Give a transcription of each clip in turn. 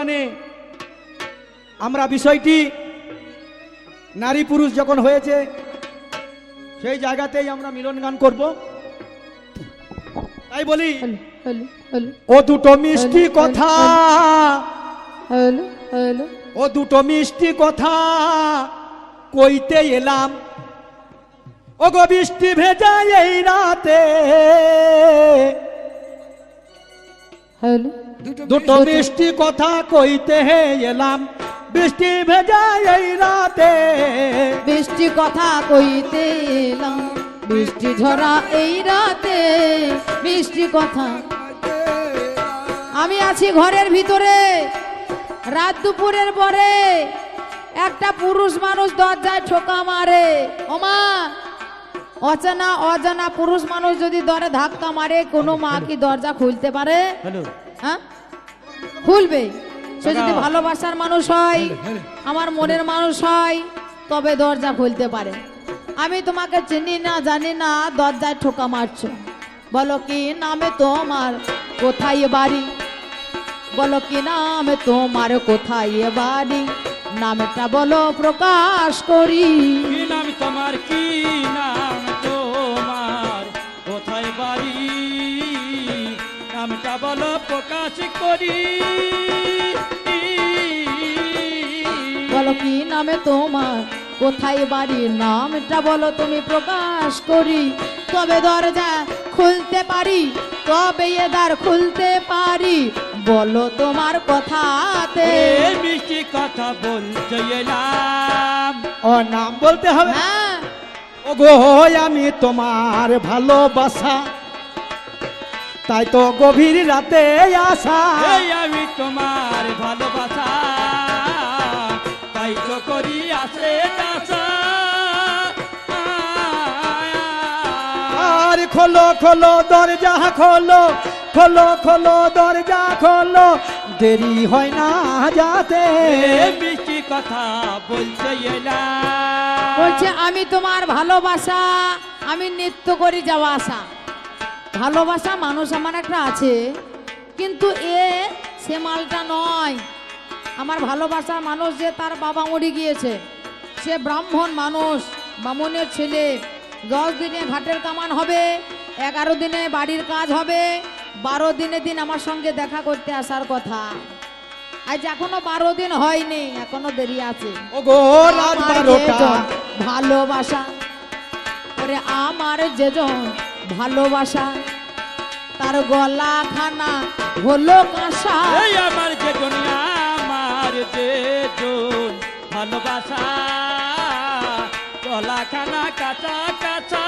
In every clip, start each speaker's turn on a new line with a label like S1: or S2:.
S1: গানে আমরা বিষয়টি নারী পুরুষ যখন হয়েছে সেই জায়গাতেই আমরা মিলন গান করব। তাই বলি ও দুটো মিষ্টি কথা। ও দুটো মিষ্টি কথা কইতে এলাম। ও গো বৃষ্টি ভেজা এই রাতে দুটো মিষ্টি। কথা কইতে হে এলাম। বৃষ্টি ভেজা এই রাতে।
S2: বৃষ্টি কথা কইতে এলাম। বৃষ্টি ঝরা এই রাতে। বৃষ্টি কথা। আমি আছি ঘরের ভিতরে। রাত দুপুরের পরে একটা পুরুষ মানুষ দরজায় ঠোকা মারে। ওমা অচেনা অজানা পুরুষ মানুষ যদি দরে ধাক্কা মারে কোনো মা কি দরজা খুলতে পারে? হ্যাঁ? খুলবে। সে যদি ভালোবাসার মানুষ হয় আমার মনের মানুষ হয় তবে দরজা খুলতে পারে। আমি তোমাকে চিনি না জানি না দরজায় ঠোকা মারছ। বলো কি নামে তোমার কোথায় বাড়ি? বলো কি নামে তোমার কোথায় এ বাড়ি? নামটা বলো প্রকাশ করি।
S3: কি নাম তোমার কি? প্রকাশ করি।
S2: বলো কি নামে তোমার? কোথায় বাড়ি নামটা বলো তুমি প্রকাশ করি। তবে দরজা খুলতে পারি তবে এ দ্বার খুলতে পারি। বলো তোমার কথাতে।
S3: মিষ্টি কথা বলতে এলাম।
S1: ও নাম বলতে হবে?
S2: হ্যাঁ।
S1: ও গো আমি তোমার ভালোবাসা তাই তো গভীর রাতে আসা।
S3: এই আমি তোমার ভালোবাসা তাই তো করি আসে দাসা
S1: আর খোলো খোলো দরজা খোলো খোলো খোলো দরজা খোলো দেরি হয় না যাতে।
S3: এই মিষ্টি কথা বলতে এলাম
S2: বলছে আমি তোমার ভালোবাসা আমি নৃত্য করি যাওয়া আসা। ভালোবাসা মানুষ আমার একটা আছে কিন্তু এ সে মালটা নয়। আমার ভালোবাসা মানুষ যে তার বাবা মরে গিয়েছে সে ব্রাহ্মণ মানুষ বামুনের ছেলে। দশ দিনে ঘাটের কামান হবে এগারো দিনে বাড়ির কাজ হবে বারো দিনে দিন আমার সঙ্গে দেখা করতে আসার কথা। আজ এখনও বারো দিন হয়নি এখনও দেরি আছে। ভালোবাসা ওরে আমার যেজন ভালোবাসা। তার গলা খানা হলো কাঁসা।
S3: এই আমার যে দুনিয়া আমার যে জন ভালোবাসা। কলাখানা কাঁচা কাঁচা।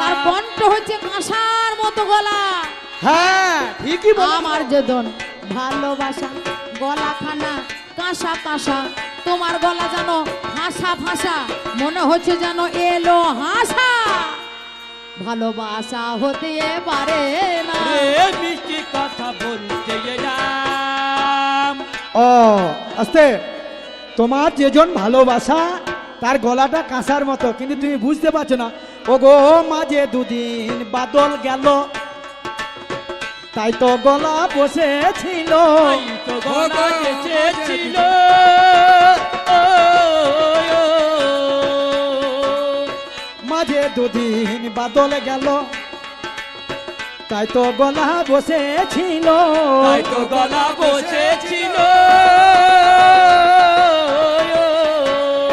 S2: তার কণ্ঠ হচ্ছে কাঁসার মতো গলা।
S1: হ্যাঁ ঠিকই বল
S2: আমার যেজন ভালোবাসা গলা খানা কাঁসা কাঁসা। তোমার গলা যেন হাসা ফাঁসা মনে হচ্ছে যেন এলো হাসা। ভালোবাসা হতে পারে না।
S3: মিষ্টি কথা বলতে
S1: ও আস্তে। তোমার যেজন ভালোবাসা তার গলাটা কাঁসার মতো কিন্তু তুমি বুঝতে পারছ না। ও গো মাঝে দুদিন বাদল গেল। তাই তো গলা বসেছিল।
S3: তাই তো গলা এসেছিল
S1: মাঝে দুদিন বাদল গেল। তাই তো গলা বসেছিল।
S3: তাই তো গলা বসেছিল।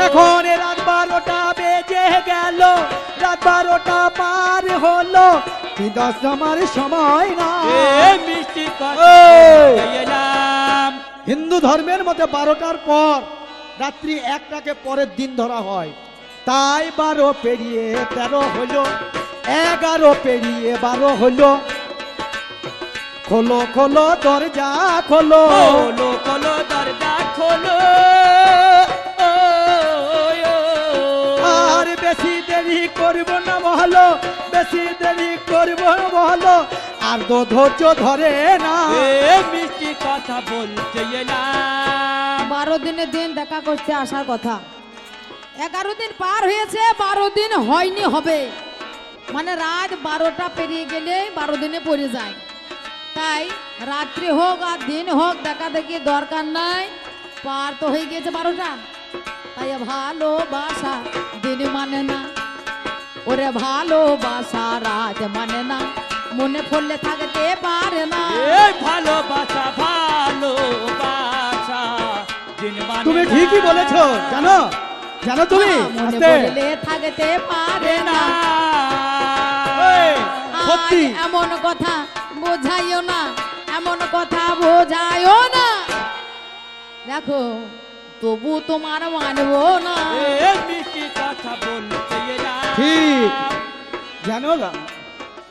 S1: এখন রাত বারোটা বেজে গেল। রাত বারোটা পার হলো। দশ আমার সময় না।
S3: মিষ্টি
S1: হিন্দু ধর্মের মতে বারোটার পর রাত্রি একটাকে পরের দিন ধরা হয়। তাই বারো পেরিয়ে তেরো হলো এগারো পেরিয়ে বারো হলো। খোলো খোলো দরজা খোলো।
S3: খোলো খোলো দরজা খোলো।
S1: আর বেশি দেরি করব না বলো বেশি দেরি করব বলো। আর তো ধৈর্য ধরে না।
S3: এ মিষ্টি কথা বলতে এলাম।
S2: বারো দিনের দিন দেখা করতে আসার কথা। এগারো দিন পার হয়েছে বারো দিন হয়নি হবে। মানে রাত বারোটা পেরিয়ে গেলে বারো দিনে পড়ে যায়। তাই রাত্রি হোক আর দিন হোক দেখা দেখি দরকার নাই। পার তো হয়ে গিয়েছে বারোটা। তাই ভালোবাসা দিন মানে না। ওরে ভালোবাসা রাত মানে না। মনে পড়লে থাকতে পারে না।
S3: এই ভালোবাসা ভালোবাসা মানে
S1: তুমি ঠিকই বলেছ জানো? জানো তুমি?
S2: থাকতে পারে না।
S1: সত্যি।
S2: এমন কথা বোঝাইও না এমন কথা বোঝাইও না। দেখো তবু তোমার মানবো না।
S3: এই মিষ্টি কথা বলতে।
S1: ঠিক। জানো না?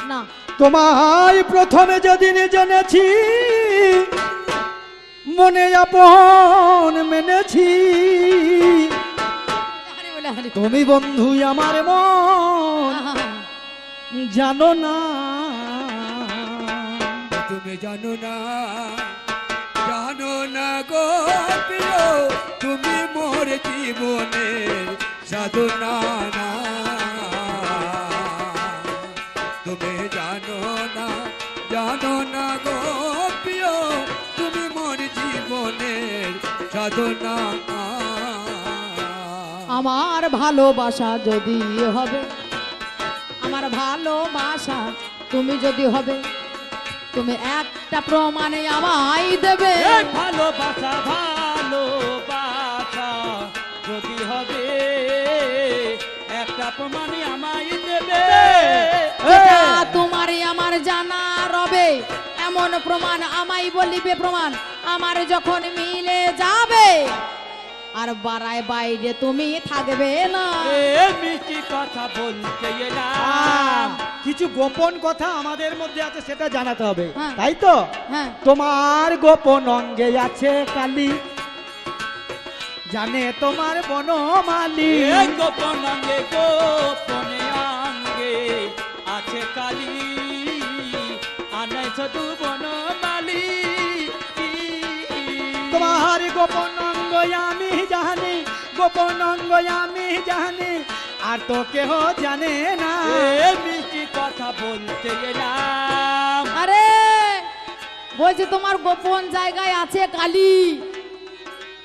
S2: না।
S1: তোমায় প্রথমে যেদিন জেনেছি মনে আপন মেনেছি। তুমি বন্ধু আমার মন। জানো না।
S4: তুমি জানো না জানো না গো প্রিয় তুমি মোর জীবনের সাধনা না তুমি জানো না জানো না গো প্রিয় তুমি মোর জীবনের সাধনা না।
S2: আমার ভালোবাসা যদি হবে আমার ভালোবাসা তুমি যদি হবে তুমি একটা প্রমাণে আমায় দেবে।
S3: ভালোবাসা ভালোবাসা যদি হবে একটা প্রমাণে আমায় দেবে।
S2: তোমারই আমার জানা রবে এমন প্রমাণ আমায় বলিবে প্রমাণ। আমার যখন মিলে যাবে আর বাড়ায় বাইরে তুমি থাকবে না।
S3: মিষ্টি কথা বলতে এলাম।
S1: কিছু গোপন কথা আমাদের মধ্যে আছে সেটা জানাতে হবে।
S2: হ্যাঁ।
S1: তাই তো?
S2: হ্যাঁ।
S1: তোমার গোপন অঙ্গে আছে কালি। জানে তোমার বনমালি।
S3: এই গোপন অঙ্গে গোপনে অঙ্গে আছে কালি। আনাই শুধু বনমালি।
S1: তোমার গোপন অঙ্গ আমি গোপন অঙ্গ আমি জানি আর তো কেহ জানে না।
S3: মিষ্টি কথা বলতে এলাম
S2: আরে বলছি তোমার গোপন জায়গায় আছে কালি।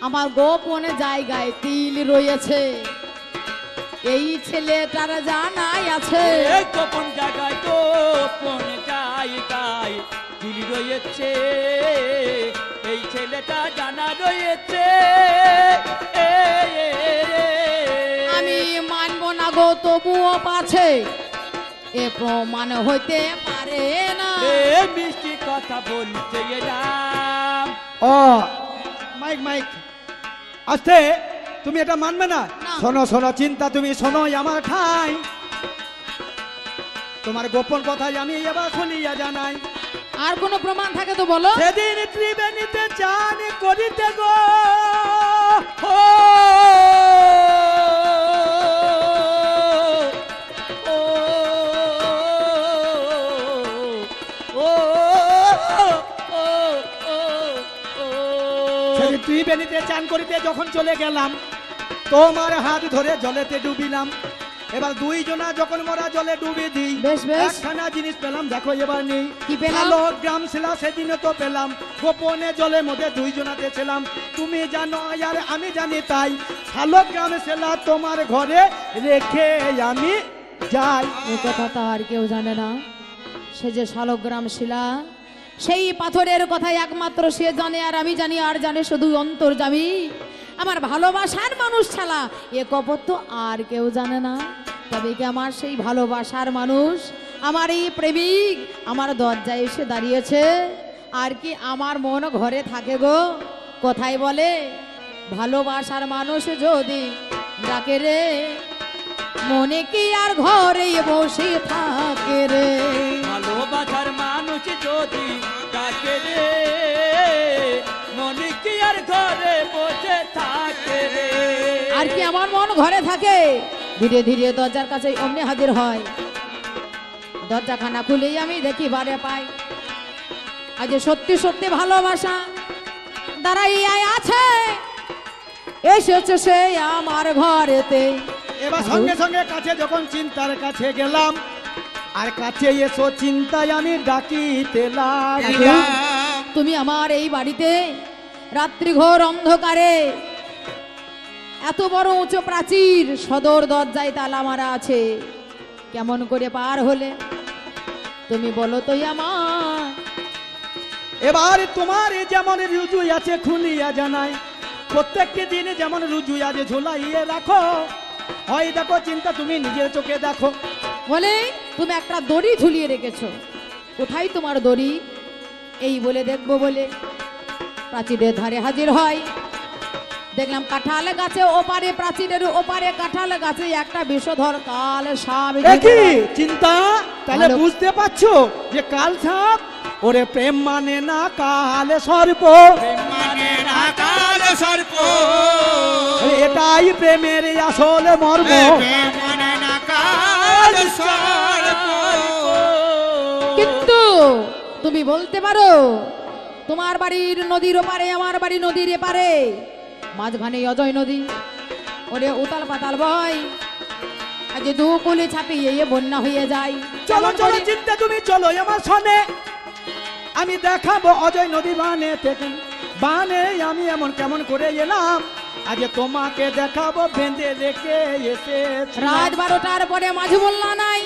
S2: আমার গোপনে জায়গায় তিল রয়েছে। এই ছেলেটার জানাই আছে।
S3: গোপন জায়গায় গোপন জায়গায় রয়েছে। এই ছেলেটা জানা রয়েছে।
S2: আমি মানব না গো তবুও পাছে। এ প্রমাণ হইতে পারে না।
S3: মিষ্টি কথা বলতে এলাম
S1: ও মাইক মাইক। আসতে তুমি এটা মানবে না। শোনো শোনো চিন্তা তুমি শোনো আমার ঠাই। তোমার গোপন কথা আমি এবার খুলিয়া জানাই।
S2: আর কোনো প্রমাণ থাকে তো বলো?
S1: সেদিন ত্রিবেণীতে চান করিতে গো। ত্রিবেণীতে চান করিতে যখন চলে গেলাম, তোমার হাত ধরে জলেতে ডুবিলাম। এবার দুইজনা যখন মোরা জলে ডুবে দিই
S2: বেশ, বেশ।
S1: একখানা জিনিস পেলাম দেখো এবার নেই।
S2: কি পেলাম?
S1: গ্রাম ছিল সেদিনে তো পেলাম গোপনে জলের মধ্যে দুইজনাতে ছিলাম। তুমি জানো আর আমি জানি তাই ভালো গ্রাম ছিলা তোমার ঘরে রেখে আমি যাই।
S2: এ কথা তো আর কেউ জানে না। সে যে শালগ্রাম শিলা সেই পাথরের কথা একমাত্র সে জানে আর আমি জানি আর জানে শুধু অন্তর্জামী আমার ভালোবাসার মানুষ ছাড়া এ কপর তো আর কেউ জানে না। তবে কি আমার সেই ভালোবাসার মানুষ? আমার এই প্রেমিক, আমার দরজায় এসে দাঁড়িয়েছে। আর কি আমার মন ঘরে থাকে গো? কোথায় বলে, ভালোবাসার মানুষ যদি ডাকে রে, মনে কি আর ঘরে বসে থাকে রে?
S3: ভালোবাসার মানুষ যদি ডাকে রে, মনে কি আর ঘরে
S2: আর কি আমার মন ঘরে থাকে? ধীরে ধীরে দরজার কাছে অমনি হাজির হয়। দরজাখানা খুলেই আমি দেখি বারে পাই। আজ সত্যি সত্যি ভালোবাসা দাঁড়াইয়াই আছে। এসেছে সে আমার ঘরেতে।
S1: এবার সঙ্গে সঙ্গে কাছে যখন চিন্তার কাছে গেলাম আর কাছে এসো চিন্তায় আমি ডাকিতে
S2: তুমি আমার এই বাড়িতে রাত্রি ঘোর অন্ধকারে এত বড় উঁচু প্রাচীর সদর দরজায় তালা মারা আছে। কেমন করে পার হলে? তুমি বলো তো আমার
S1: এবার তোমার যেমন রুজু আছে খুলিয়া জানাই। প্রত্যেকটি দিনে যেমন রুজু আছে ঝুলাইয়ে রাখো। হয় দেখো চিন্তা তুমি নিজের চোখে দেখো।
S2: বলে তুমি একটা দড়ি ঝুলিয়ে রেখেছো। কোথায় তোমার দড়ি? এই বলে দেখব বলে। প্রাচীরের ধারে হাজির হয়। দেখলাম কাঁঠাল গাছে ওপারে প্রাচীরের ওপারে কাঁঠাল গাছে একটা বিষধর কাল সাপ
S1: চিন্তা? তাহলে বুঝতে পারছ যে কাল সাপ ওরে প্রেম মানে না কাল সর্প।
S4: মানে আকার সর্প।
S1: এটাই প্রেমের আসল মর্ম।
S4: মানে আকার সর্প।
S2: কিন্তু তুমি বলতে পারো তোমার বাড়ির নদীর ওপারে আমার বাড়ি নদীর এপারে মাঝখানে অজয় নদী। ওরে উতাল পাতাল বয়। আজ দু কুলি ছাপিয়ে এ বন্যা হয়ে যায়।
S1: চলো চলো
S2: করে?
S1: চিন্তা তুমি চলো আমার সনে। আমি দেখাবো অজয় নদী বানে থেকে। বানে আমি এমন কেমন করে এলাম। আজ তোমাকে দেখাবো বেঁধে রেখে এসে
S2: রাত বারোটার পরে মাঝু বললা নাই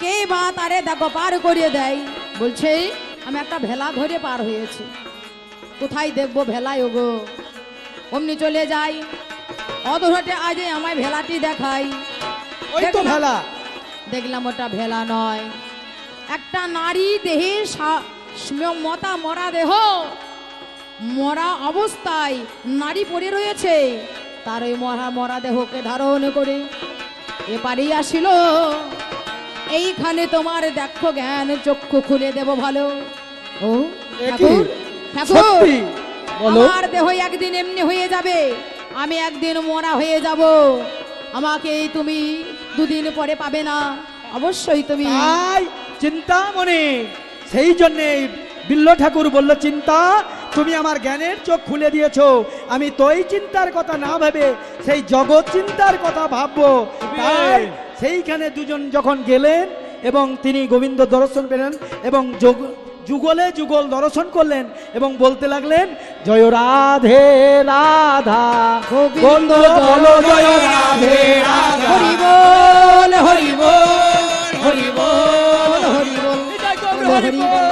S2: কে বা তারে দেখো পার করিয়ে দেয়? বলছে আমি একটা ভেলা ধরে পার হয়েছি। কোথায় দেখব ভেলায় ওগো? অমনি চলে যাই। অধরটে আজ আমায় ভেলাটি দেখাই।
S1: ওই তো ভেলা।
S2: দেখলাম ওটা ভেলা নয়। একটা নারী দেহে মতা মরা দেহ। মরা অবস্থায় নারী পড়ে রয়েছে। তার ওই মরা মরা দেহকে ধারণ করে এপারেই আসিল। এইখানে তোমার দেখো জ্ঞান চক্ষু খুলে দেব ভালো। ও ঠাকুর ঠাকুর। আমার দেহ একদিন এমনি হয়ে যাবে। আমি একদিন মরা হয়ে যাব। আমাকে তুমি দুদিন পরে পাবে না। অবশ্যই তুমি।
S1: চিন্তা মনে। সেই জন্যে বিল্ল ঠাকুর বলল চিন্তা তুমি আমার জ্ঞানের চোখ খুলে দিয়েছ। আমি তোই চিন্তার কথা না ভেবে সেই জগৎ চিন্তার কথা ভাববো। তাই সেইখানে দুজন যখন গেলেন এবং তিনি গোবিন্দ দর্শন পেলেন এবং যোগ- যুগলে যুগল দর্শন করলেন এবং বলতে লাগলেন জয় রাধে রাধা গোবিন্দ বলো জয় রাধে রাধা
S2: হরি বল হরি বল হরি বল হরি বল হরি বল